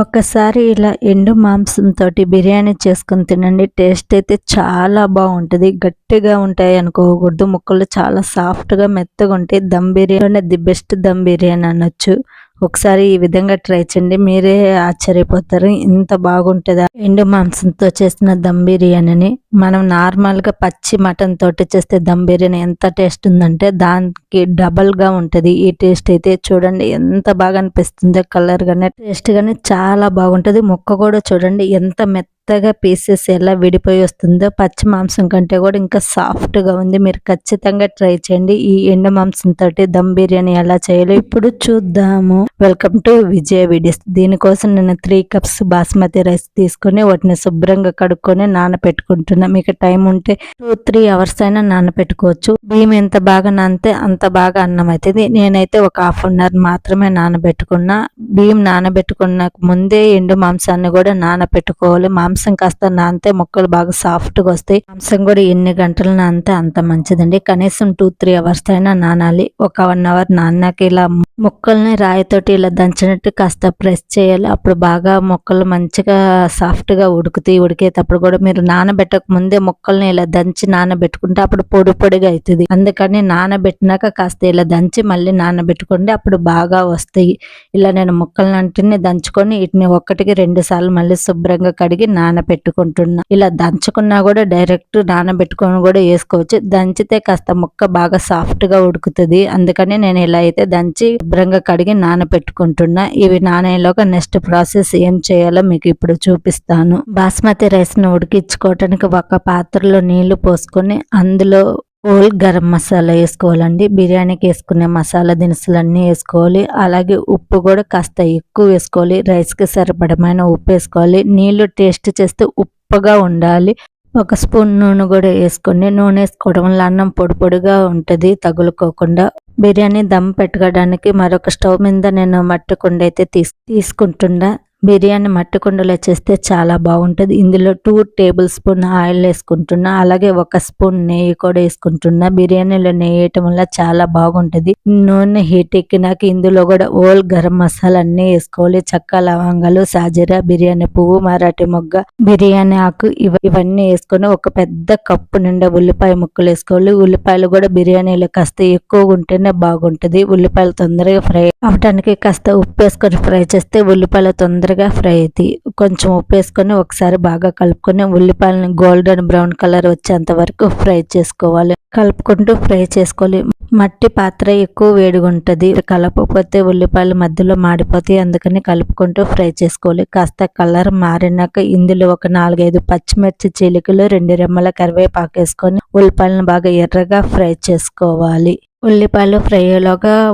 ఒక్కసారి ఇలా ఎండు మాంసంతో బిర్యానీ చేసుకొని తినండి. టేస్ట్ అయితే చాలా బాగుంటుంది. గట్టిగా ఉంటాయి అనుకోకూడదు. ముక్కలు చాలా సాఫ్ట్గా మెత్తగా ఉంటాయి. దమ్ బిర్యానీ ది బెస్ట్ దమ్ బిర్యానీ అనొచ్చు. ఒకసారి ఈ విధంగా ట్రై చేయండి. మీరే ఆశ్చర్యపోతారు. ఇంత బాగుంటుందా? ఎండు మాంసంతో చేసిన దమ్ బిర్యానీని మనం నార్మల్గా పచ్చి మటన్ తోటి చేస్తే దమ్ బిర్యానీ ఎంత టేస్ట్ ఉందంటే దానికి డబల్గా ఉంటుంది. ఈ టేస్ట్ అయితే చూడండి ఎంత బాగా అనిపిస్తుందో కలర్ కానీ టేస్ట్ కానీ చాలా బాగుంటుంది. ముక్క కూడా చూడండి ఎంత మెత్త మెత్తగా పీసెస్ ఎలా విడిపోయి వస్తుందో పచ్చి మాంసం కంటే కూడా ఇంకా సాఫ్ట్గా ఉంది. మీరు ఖచ్చితంగా ట్రై చేయండి. ఈ ఎండు మాంసం తోటి దమ్ బిర్యానీ ఎలా చేయాలో ఇప్పుడు చూద్దాము. Welcome to Vijaya videos. దీనికోసం నేను త్రీ కప్స్ బాస్మతి రైస్ తీసుకొని వాటిని శుభ్రంగా కడుక్కొని నానపెట్టుకుంటున్నా. మీకు టైం ఉంటే టూ త్రీ అవర్స్ అయినా నానపెట్టుకోవచ్చు. బియ్యం ఎంత బాగా నానితే అంత బాగా అన్నం అవుతుంది నేనైతే ఒక హాఫ్ అన్ అవర్ మాత్రమే నానబెట్టుకున్నా. బియ్యం నానబెట్టుకున్న ముందే ఎండు మాంసాన్ని కూడా నానబెట్టుకోవాలి మాంసం మాంసం కాస్త నానితే ముక్కలు బాగా సాఫ్ట్గా వస్తాయి. మాంసం కూడా ఎన్ని గంటలు నానితే అంత మంచిదండి. కనీసం టూ త్రీ అవర్స్ అయినా నానాలి. ఒక వన్ అవర్ నాన్నాక ఇలా ముక్కల్ని రాయితోటి ఇలా దంచినట్టు కాస్త ప్రెస్ చేయాలి. అప్పుడు బాగా ముక్కలు మంచిగా సాఫ్ట్గా ఉడుకుతాయి. ఉడికేటప్పుడు కూడా మీరు నానబెట్టక ముందే ముక్కల్ని ఇలా దంచి నానబెట్టుకుంటే అప్పుడు పొడి పొడిగా అవుతుంది అందుకని నానబెట్టినాక కాస్త ఇలా దంచి మళ్ళీ నానబెట్టుకోండి. అప్పుడు బాగా వస్తాయి. ఇలా నేను ముక్కలను అంటే దంచుకొని వీటిని ఒక్కటికి రెండు సార్లు మళ్ళీ శుభ్రంగా కడిగి నానబెట్టుకుంటున్నా. ఇలా దంచుకున్నా కూడా డైరెక్ట్ నానబెట్టుకొని కూడా వేసుకోవచ్చు. దంచితే కాస్త ముక్క బాగా సాఫ్ట్గా ఉడుకుతుంది. అందుకని నేను ఇలా అయితే దంచి శుభ్రంగా కడిగి నానబెట్టుకుంటున్నా. ఇవి నానేలోగా నెక్స్ట్ ప్రాసెస్ ఏం చేయాలో మీకు ఇప్పుడు చూపిస్తాను. బాస్మతి రైస్ను ఉడికించుకోవటానికి ఒక పాత్రలో నీళ్ళు పోసుకొని అందులో హోల్ గరం మసాలా వేసుకోవాలండి. బిర్యానీకి వేసుకునే మసాలా దినుసులు అన్నీ వేసుకోవాలి. అలాగే ఉప్పు కూడా కాస్త ఎక్కువ వేసుకోవాలి. రైస్కి సరిపడమైన ఉప్పు వేసుకోవాలి. నీళ్ళు టేస్ట్ చేస్తే ఉప్పుగా ఉండాలి. ఒక స్పూన్ నూనె కూడా వేసుకోండి. నూనె వేసుకోవడం వల్ల అన్నం పొడి పొడిగా ఉంటుంది తగులుకోకుండా. బిర్యానీ దమ్ పెట్టుకోవడానికి మరొక స్టవ్ మీద నేను మట్టి కుండ అయితే తీసు తీసుకుంటుండా బిర్యానీ మట్టి కుండలో చేస్తే చాలా బాగుంటుంది. ఇందులో టూ టేబుల్ స్పూన్ ఆయిల్ వేసుకుంటున్నా అలాగే ఒక స్పూన్ నెయ్యి కూడా వేసుకుంటున్నా. బిర్యానీలో నెయ్యి వేయటం వల్ల చాలా బాగుంటుంది. నూనె హీట్ ఎక్కినాక ఇందులో కూడా ఓల్ గరం మసాలా అన్ని వేసుకోవాలి. చెక్క లవంగాలు సాజీరా బిర్యానీ పువ్వు మరాఠీ మొగ్గ బిర్యానీ ఆకు ఇవన్నీ వేసుకొని ఒక పెద్ద కప్పు నిండా ఉల్లిపాయ ముక్కలు వేసుకోవాలి. ఉల్లిపాయలు కూడా బిర్యానీలో కాస్త ఎక్కువగా ఉంటేనే బాగుంటుంది. ఉల్లిపాయలు తొందరగా ఫ్రై అవటానికి కాస్త ఉప్పు వేసుకొని ఫ్రై చేస్తే ఉల్లిపాయలు తొందరగా ఫ్రై అవుతాయి కొంచెం ఉప్పు వేసుకొని ఒకసారి బాగా కలుపుకొని ఉల్లిపాయలని గోల్డెన్ బ్రౌన్ కలర్ వచ్చేంత వరకు ఫ్రై చేసుకోవాలి. కలుపుకుంటూ ఫ్రై చేసుకోవాలి. మట్టి పాత్ర ఎక్కువ వేడిగా ఉంటుంది కలపకపోతే ఉల్లిపాయలు మధ్యలో మాడిపోతాయి. అందుకని కలుపుకుంటూ ఫ్రై చేసుకోవాలి. కాస్త కలర్ మారినాక ఇందులో ఒక నాలుగైదు పచ్చిమిర్చి చిలుకలు రెండు రెమ్మల కరివేపాకు వేసుకొని ఉల్లిపాయలను బాగా ఎర్రగా ఫ్రై చేసుకోవాలి. ఉల్లిపాయలు ఫ్రై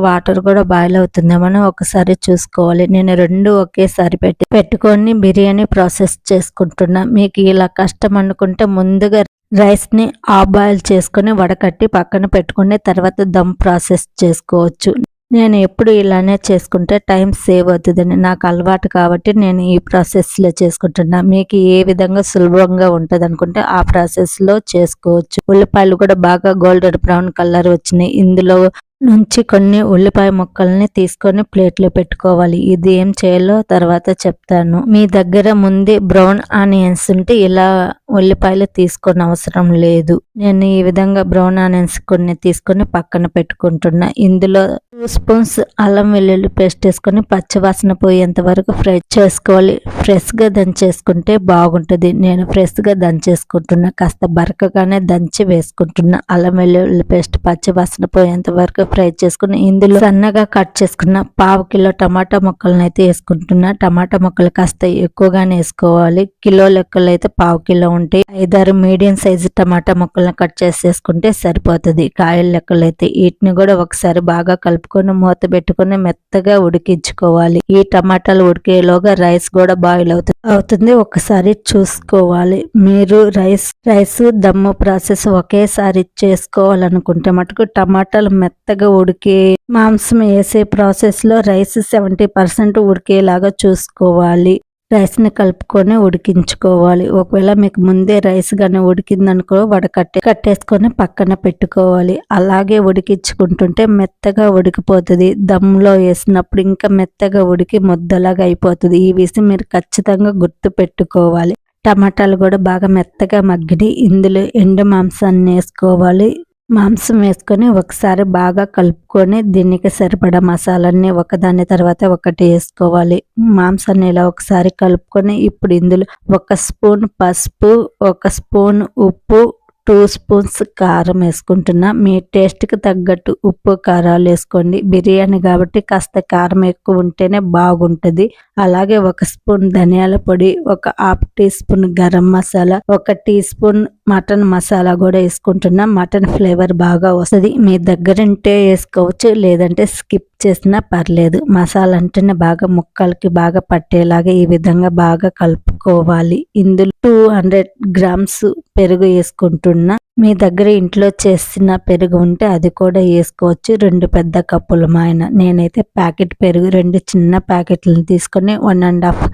వాటర్ కూడా బాయిల్ అవుతుందేమో ఒకసారి చూసుకోవాలి. నేను రెండు ఒకేసారి పెట్టి పెట్టుకొని బిర్యానీ ప్రాసెస్ చేసుకుంటున్నా. మీకు ఇలా కష్టం అనుకుంటే ముందుగా రైస్ని ఆ ఆఫ్ బాయిల్ చేసుకొని వడకట్టి పక్కన పెట్టుకుని తర్వాత దమ్ ప్రాసెస్ చేసుకోవచ్చు. నేను ఎప్పుడు ఇలానే చేసుకుంటే టైం సేవ్ అవుతుందని నాకు అలవాటు కాబట్టి నేను ఈ ప్రాసెస్లో చేసుకుంటున్నా. మీకు ఏ విధంగా సులభంగా ఉంటుంది అనుకుంటే ఆ ప్రాసెస్లో చేసుకోవచ్చు. ఉల్లిపాయలు కూడా బాగా గోల్డెన్ బ్రౌన్ కలర్ వచ్చినాయి. ఇందులో నుంచి కొన్ని ఉల్లిపాయ ముక్కల్ని తీసుకొని ప్లేట్లో పెట్టుకోవాలి. ఇది ఏం చేయాలో తర్వాత చెప్తాను. మీ దగ్గర ముందే బ్రౌన్ ఆనియన్స్ ఉంటే ఇలా ఉల్లిపాయలు తీసుకొని అవసరం లేదు. నేను ఈ విధంగా బ్రౌన్ ఆనియన్స్ కొన్ని తీసుకొని పక్కన పెట్టుకుంటున్నా. ఇందులో టూ స్పూన్స్ అల్లం వెల్లుల్లి పేస్ట్ వేసుకొని పచ్చివాసన పోయేంత వరకు ఫ్రై చేసుకోవాలి. ఫ్రెష్గా దంచేసుకుంటే బాగుంటుంది. నేను ఫ్రెష్గా దంచేసుకుంటున్నా. కాస్త బరకగానే దంచి వేసుకుంటున్నా. అల్లం వెల్లుల్లి పేస్ట్ పచ్చివాసన పోయేంత వరకు ఫ్రై చేసుకుని ఇందులో సన్నగా కట్ చేసుకున్న పావు కిలో టమాటా ముక్కలను అయితే వేసుకుంటున్నా. టమాటా ముక్కలు కాస్త ఎక్కువగానే వేసుకోవాలి. కిలో లెక్కలు అయితే పావు కిలో ఉంటాయి. ఐదారు మీడియం సైజు టమాటా ముక్కలను కట్ చేసి వేసుకుంటే సరిపోతుంది. కాయల లెక్కలు అయితే వీటిని కూడా ఒకసారి బాగా కలుపు కలుపుకొని మూత పెట్టుకొని మెత్తగా ఉడికించుకోవాలి. ఈ టమాటాలు ఉడికేలోగా రైస్ కూడా బాయిల్ అవుతుంది అవుతుంది. ఒకసారి చూసుకోవాలి. మీరు రైస్ రైస్ దమ్ము ప్రాసెస్ ఒకేసారి చేసుకోవాలనుకుంటే మటుకు టమాటాలు మెత్తగా ఉడికి మాంసం వేసే ప్రాసెస్లో రైస్ సెవెంటీ పర్సెంట్ ఉడికేలాగా చూసుకోవాలి. రైస్ని కలుపుకొని ఉడికించుకోవాలి. ఒకవేళ మీకు ముందే రైస్ కానీ ఉడికిందనుకో వడకట్టి కట్టేసుకొని పక్కన పెట్టుకోవాలి. అలాగే ఉడికించుకుంటుంటే మెత్తగా ఉడికిపోతుంది. దమ్లో వేసినప్పుడు ఇంకా మెత్తగా ఉడికి ముద్దలాగా అయిపోతుంది. ఈ విషయం మీరు ఖచ్చితంగా గుర్తు పెట్టుకోవాలి. టమాటాలు కూడా బాగా మెత్తగా మగ్గిడి ఇందులో ఎండు మాంసాన్ని వేసుకోవాలి. మాంసం వేసుకొని ఒకసారి బాగా కలుపుకొని దీనికి సరిపడా మసాలాన్ని ఒకదాని తర్వాత ఒకటి వేసుకోవాలి. మాంసాన్ని ఇలా ఒకసారి కలుపుకొని ఇప్పుడు ఇందులో ఒక స్పూన్ పసుపు ఒక స్పూన్ ఉప్పు టూ స్పూన్స్ కారం వేసుకుంటున్నా. మీ టేస్ట్కి తగ్గట్టు ఉప్పు కారాలు వేసుకోండి. బిర్యానీ కాబట్టి కాస్త కారం ఎక్కువ ఉంటేనే బాగుంటుంది. అలాగే ఒక స్పూన్ ధనియాల పొడి ఒక half teaspoon garam masala ఒక టీ స్పూన్ మటన్ మసాలా కూడా వేసుకుంటున్నా. మటన్ ఫ్లేవర్ బాగా వస్తుంది. మీ దగ్గర ఉంటే వేసుకోవచ్చు లేదంటే స్కిప్ చేసినా పర్లేదు. మసాలా అంటేనే బాగా ముక్కలకి బాగా పట్టేలాగా ఈ విధంగా బాగా కలుపుకోవాలి. ఇందులో టూ హండ్రెడ్ గ్రామ్స్ పెరుగు వేసుకుంటున్నా. మీ దగ్గర ఇంట్లో చేసిన పెరుగు ఉంటే అది కూడా వేసుకోవచ్చు. రెండు పెద్ద కప్పులు మా ఆయన. నేనైతే ప్యాకెట్ పెరుగు రెండు చిన్న ప్యాకెట్లను తీసుకొని వన్ అండ్ హాఫ్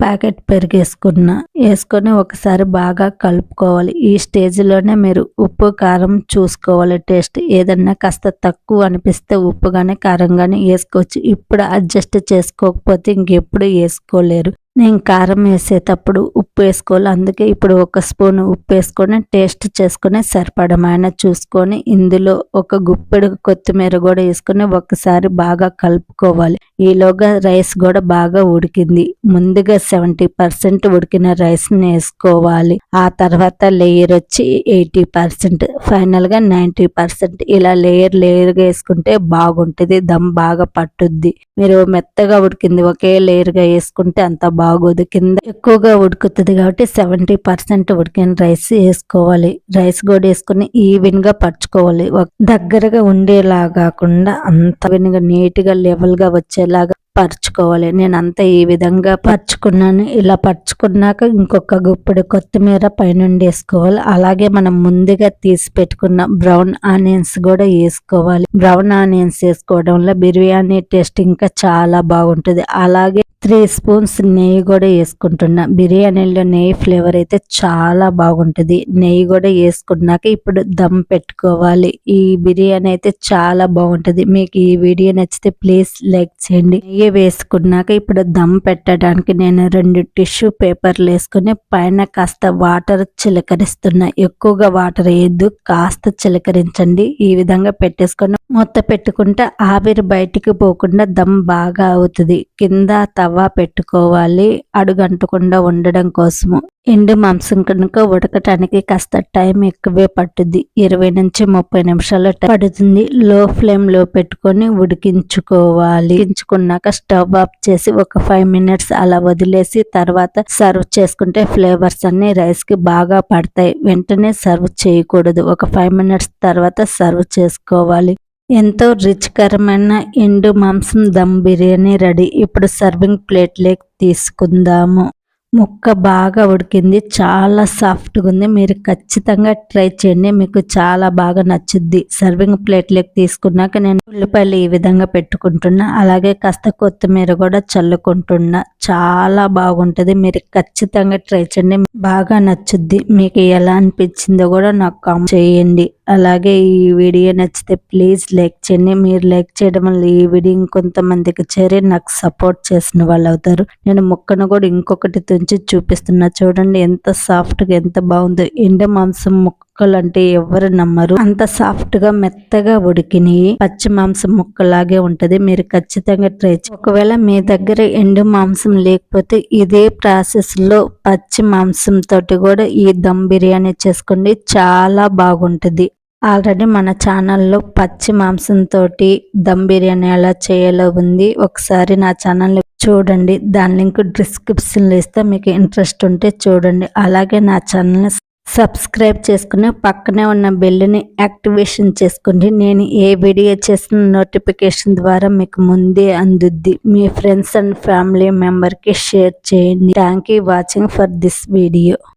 ప్యాకెట్ పెరిగేసుకున్న వేసుకొని ఒకసారి బాగా కలుపుకోవాలి. ఈ స్టేజ్లోనే మీరు ఉప్పు కారం చూసుకోవాలి. టేస్ట్ ఏదన్నా కాస్త తక్కువ అనిపిస్తే ఉప్పు కానీ కారం కానీ వేసుకోవచ్చు. ఇప్పుడు అడ్జస్ట్ చేసుకోకపోతే ఇంకెప్పుడు వేసుకోలేరు. నేను కారం వేసేటప్పుడు ఉప్పు వేసుకోవాలి. అందుకే ఇప్పుడు ఒక స్పూన్ ఉప్పు వేసుకొని టేస్ట్ చేసుకుని సరిపడమైన చూసుకొని ఇందులో ఒక గుప్పెడు కొత్తిమీర కూడా వేసుకొని ఒకసారి బాగా కలుపుకోవాలి. ఈలోగా రైస్ కూడా బాగా ఉడికింది. ముందుగా సెవెంటీ పర్సెంట్ ఉడికిన రైస్ని వేసుకోవాలి. ఆ తర్వాత లేయర్ వచ్చి ఎయిటీ పర్సెంట్ ఫైనల్గా నైంటీ పర్సెంట్. ఇలా లేయర్ లేయర్గా వేసుకుంటే బాగుంటుంది దమ్ బాగా పట్టుద్ది. మీరు మెత్తగా ఉడికింది ఒకే లేయర్గా వేసుకుంటే అంత బాగోదు. కింద ఎక్కువగా ఉడుకుతుంది కాబట్టి సెవెంటీ పర్సెంట్ ఉడికిన రైస్ వేసుకోవాలి. రైస్ కూడా వేసుకుని ఈవెన్గా పరుచుకోవాలి. దగ్గరగా ఉండేలా కాకుండా అంత ఈవెన్గా నీట్గా లెవెల్గా వచ్చేలాగా పరుచుకోవాలి. నేను అంతా ఈ విధంగా పరుచుకున్నాను. ఇలా పరుచుకున్నాక ఇంకొక గుప్పెడు కొత్తిమీర పైనుండి వేసుకోవాలి. అలాగే మనం ముందుగా తీసి పెట్టుకున్న బ్రౌన్ ఆనియన్స్ కూడా వేసుకోవాలి. బ్రౌన్ ఆనియన్స్ వేసుకోవడం వల్ల బిర్యానీ టేస్ట్ ఇంకా చాలా బాగుంటుంది. అలాగే త్రీ స్పూన్స్ నెయ్యి కూడా వేసుకుంటున్నా. బిర్యానీలో నెయ్యి ఫ్లేవర్ అయితే చాలా బాగుంటుంది. నెయ్యి కూడా వేసుకున్నాక ఇప్పుడు దమ్ పెట్టుకోవాలి. ఈ బిర్యానీ అయితే చాలా బాగుంటుంది. మీకు ఈ వీడియో నచ్చితే ప్లీజ్ లైక్ చేయండి. నెయ్యి వేసుకున్నాక ఇప్పుడు దమ్ పెట్టడానికి నేను రెండు టిష్యూ పేపర్లు వేసుకుని పైన కాస్త వాటర్ చిలకరిస్తున్నా. ఎక్కువగా వాటర్ వేయద్దు. కాస్త చిలకరించండి. ఈ విధంగా పెట్టేసుకొని మూత పెట్టుకుంటే ఆవిరి బయటికి పోకుండా దమ్ బాగా అవుతుంది. కింద తవ్వ పెట్టుకోవాలి. అడుగంటకుండా ఉండడం కోసము. ఎండు మాంసం కనుక ఉడకటానికి కాస్త టైం ఎక్కువే పట్టుద్ది. ఇరవై నుంచి ముప్పై నిమిషాలు పడుతుంది. లో ఫ్లేమ్లో పెట్టుకొని ఉడికించుకోవాలి. ఉడికించుకున్నాక స్టవ్ ఆఫ్ చేసి ఒక ఫైవ్ మినిట్స్ అలా వదిలేసి తర్వాత సర్వ్ చేసుకుంటే ఫ్లేవర్స్ అన్ని రైస్కి బాగా పడతాయి. వెంటనే సర్వ్ చేయకూడదు. ఒక ఫైవ్ మినిట్స్ తర్వాత సర్వ్ చేసుకోవాలి. ఎంతో రుచికరమైన ఎండు మాంసం దమ్ బిర్యానీ రెడీ. ఇప్పుడు సర్వింగ్ ప్లేట్లోకి తీసుకుందాము. ముక్క బాగా ఉడికింది చాలా సాఫ్ట్గా ఉంది మీరు ఖచ్చితంగా ట్రై చేయండి మీకు చాలా బాగా నచ్చుద్ది. సర్వింగ్ ప్లేట్లోకి తీసుకున్నాక నేను ఉల్లిపాయలు ఈ విధంగా పెట్టుకుంటున్నా. అలాగే కాస్త కొత్తిమీర కూడా చల్లుకుంటున్నా. చాలా బాగుంటుంది. మీరు ఖచ్చితంగా ట్రై చేయండి బాగా నచ్చుద్ది. మీకు ఎలా అనిపించిందో కూడా నాకు కామెంట్ చేయండి. అలాగే ఈ వీడియో నచ్చితే ప్లీజ్ లైక్ చేయండి. మీరు లైక్ చేయడం వల్ల ఈ వీడియో ఇంకొంతమందికి చేరి నాకు సపోర్ట్ చేసిన వాళ్ళు అవుతారు. నేను ముక్కను కూడా ఇంకొకటి తుంచి చూపిస్తున్నా. చూడండి ఎంత సాఫ్ట్గా ఎంత బాగుందో. ఎండ మాంసం ముక్కలు అంటే ఎవరు నమ్మరు. అంత సాఫ్ట్గా మెత్తగా ఉడికినాయి పచ్చి మాంసం ముక్కలాగే ఉంటది. మీరు ఖచ్చితంగా ట్రై ఒకవేళ మీ దగ్గర ఎండు మాంసం లేకపోతే ఇదే ప్రాసెస్లో పచ్చి మాంసం తోటి కూడా ఈ దమ్ బిర్యానీ చేసుకోండి. చాలా బాగుంటుంది. ఆల్రెడీ మన ఛానల్లో పచ్చి మాంసం తోటి దమ్ బిర్యానీ ఎలా చేయాలో ఉంది. ఒకసారి నా ఛానల్ చూడండి. దాని లింక్ డిస్క్రిప్షన్లో ఇస్తే. మీకు ఇంట్రెస్ట్ ఉంటే చూడండి. అలాగే నా ఛానల్ని సబ్స్క్రైబ్ చేసుకుని పక్కనే ఉన్న బెల్ని యాక్టివేషన్ చేసుకోండి. నేను ఏ వీడియో చేసిన నోటిఫికేషన్ ద్వారా మీకు ముందే అందుద్ది. మీ ఫ్రెండ్స్ అండ్ ఫ్యామిలీ మెంబర్కి షేర్ చేయండి. Thank you watching for this video.